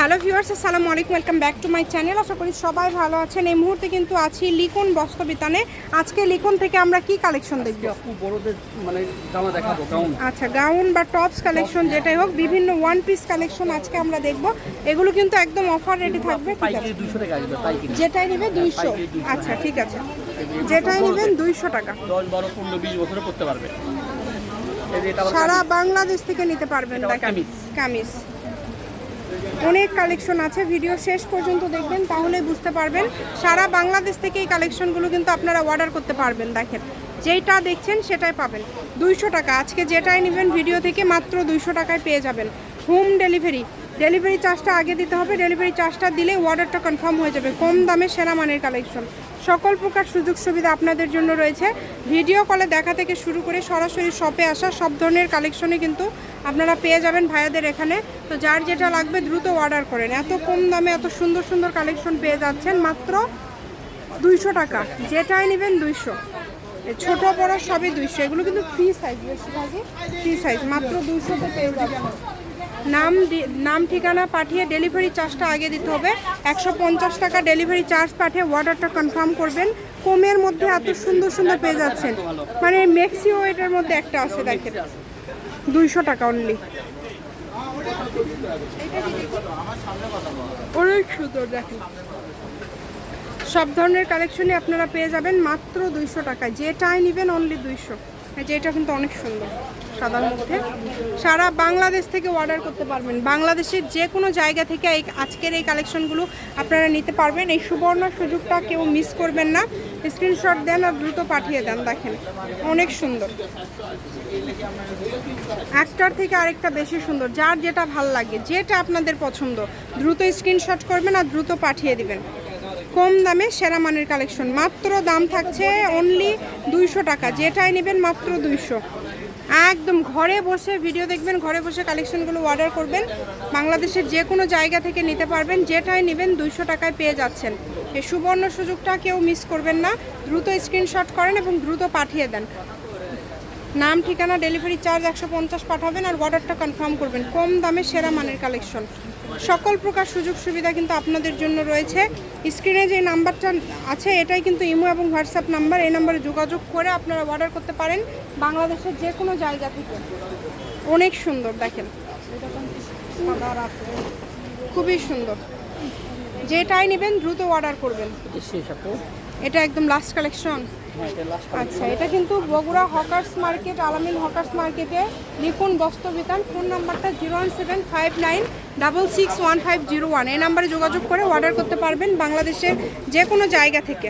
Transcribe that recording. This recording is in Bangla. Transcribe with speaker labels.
Speaker 1: হ্যালো ভিউয়ার্স আসসালামু আলাইকুম welcome back to my channel. আশা করি সবাই ভালো আছেন। এই মুহূর্তে কিন্তু আছি লিকন বস্ত্রবিতানে। আজকে লিকন থেকে আমরা কি কালেকশন দেখব?
Speaker 2: বড়দের মানে জামা দেখাবো গাউন
Speaker 1: আচ্ছা গাউন বা টপস কালেকশন যেটাই হোক বিভিন্ন ওয়ান পিস কালেকশন আজকে আমরা দেখব। এগুলো কিন্তু একদম অফার রেডি থাকবে যেটাই নেবে দুইশো।
Speaker 2: 200
Speaker 1: আচ্ছা ঠিক আছে। যেটাই নেবেন দুইশো টাকা।
Speaker 2: দশ বারো পনেরো বিশ বছরে পড়তে পারবে।
Speaker 1: সারা বাংলাদেশ থেকে নিতে পারবেন
Speaker 2: কামিজ।
Speaker 1: কামিজ। অনেক কালেকশন আছে ভিডিও শেষ পর্যন্ত দেখবেন, তাহলেই বুঝতে পারবেন। সারা বাংলাদেশ থেকে এই কালেকশনগুলো কিন্তু আপনারা অর্ডার করতে পারবেন, দেখেন। যেটা দেখছেন সেটাই পাবেন। দুইশো টাকা, আজকে যেটাই নেবেন ভিডিও থেকে মাত্র দুইশো টাকায় পেয়ে যাবেন। হোম ডেলিভারি ডেলিভারি চার্জটা আগে দিতে হবে। ডেলিভারি চার্জটা দিলে অর্ডারটা কনফার্ম হয়ে যাবে। কম দামে সেরা মানের কালেকশন সকল প্রকার সুযোগ সুবিধা আপনাদের জন্য রয়েছে। ভিডিও কলে দেখা থেকে শুরু করে সরাসরি শপে আসা সব ধরনের কালেকশনে কিন্তু আপনারা পেয়ে যাবেন ভাইয়াদের এখানে। তো যার যেটা লাগবে দ্রুত অর্ডার করেন। এত কম দামে এত সুন্দর সুন্দর কালেকশন পেয়ে যাচ্ছেন মাত্র দুইশো টাকা। যেটাই নেবেন দুইশো। ছোট বড় সবই দুইশো। এগুলো কিন্তু ফ্রি সাইজ বেশিরভাগই ফ্রি সাইজ মাত্র দুইশোতে পেয়ে যাবেন। নাম নাম ঠিকানা পাঠিয়ে ডেলিভারি চার্জটা আগে দিতে হবে। একশো পঞ্চাশ টাকা ডেলিভারি চার্জ পাঠিয়ে অর্ডারটা কনফার্ম করবেন। কমের মধ্যে এত সুন্দর সুন্দর পেয়ে যাচ্ছেন। মানে মেক্সি ওয়েটের মধ্যে একটা আছে, দেখেন। দুইশো টাকা অনলি অনেক সুন্দর দেখেন। সব ধরনের কালেকশনই আপনারা পেয়ে যাবেন মাত্র দুইশো টাকায়। যেটাই নেবেন অনলি দুইশো। যেটা কিন্তু অনেক সুন্দর, সাদার মধ্যে। সারা বাংলাদেশ থেকে অর্ডার করতে পারবেন। বাংলাদেশের যে কোনো জায়গা থেকে এই আজকের এই কালেকশনগুলো আপনারা নিতে পারবেন। এই সুবর্ণ সুযোগটা কেউ মিস করবেন না। স্ক্রিনশট দেন আর দ্রুত পাঠিয়ে দেন, দেখেন। অনেক সুন্দর। একটার থেকে আরেকটা বেশি সুন্দর, যার যেটা ভালো লাগে, যেটা আপনাদের পছন্দ, দ্রুত স্ক্রিনশট করবেন আর দ্রুত পাঠিয়ে দিবেন। কম দামে সেরা মানের কালেকশন। মাত্র দাম থাকছে অনলি দুইশো টাকা। যেটাই নেবেন মাত্র দুইশো। একদম ঘরে বসে ভিডিও দেখবেন, ঘরে বসে কালেকশনগুলো অর্ডার করবেন। বাংলাদেশের যে কোনো জায়গা থেকে নিতে পারবেন। যেটাই নেবেন দুইশো টাকায় পেয়ে যাচ্ছেন। এই সুবর্ণ সুযোগটা কেউ মিস করবেন না। দ্রুত স্ক্রিনশট করেন এবং দ্রুত পাঠিয়ে দেন। নাম, ঠিকানা ডেলিভারি চার্জ একশো পঞ্চাশ পাঠাবেন আর অর্ডারটা কনফার্ম করবেন। কম দামে সেরা মানের কালেকশন। সকল প্রকার সুযোগ সুবিধা কিন্তু আপনাদের জন্য রয়েছে। স্ক্রিনে যে নাম্বারটা আছে, এটাই কিন্তু ইমো এবং হোয়াটসঅ্যাপ নাম্বার। এই নাম্বারে যোগাযোগ করে আপনারা অর্ডার করতে পারেন। বাংলাদেশের যে কোনো জায়গা থেকে। অনেক সুন্দর, দেখেন। খুবই সুন্দর। যেটাই নেবেন, দ্রুত অর্ডার করবেন।
Speaker 2: এটা
Speaker 1: একদম লাস্ট কালেকশন
Speaker 2: হ্যাঁ লাস্ট
Speaker 1: আচ্ছা এটা কিন্তু Bogura hawkers market Alamin hawkers মার্কেটে নিপুণ বস্ত্র বিতান ফোন নাম্বারটা zero one seven five nine double six one five zero one এই নাম্বারে যোগাযোগ করে অর্ডার করতে পারবেন বাংলাদেশের যে কোনো জায়গা থেকে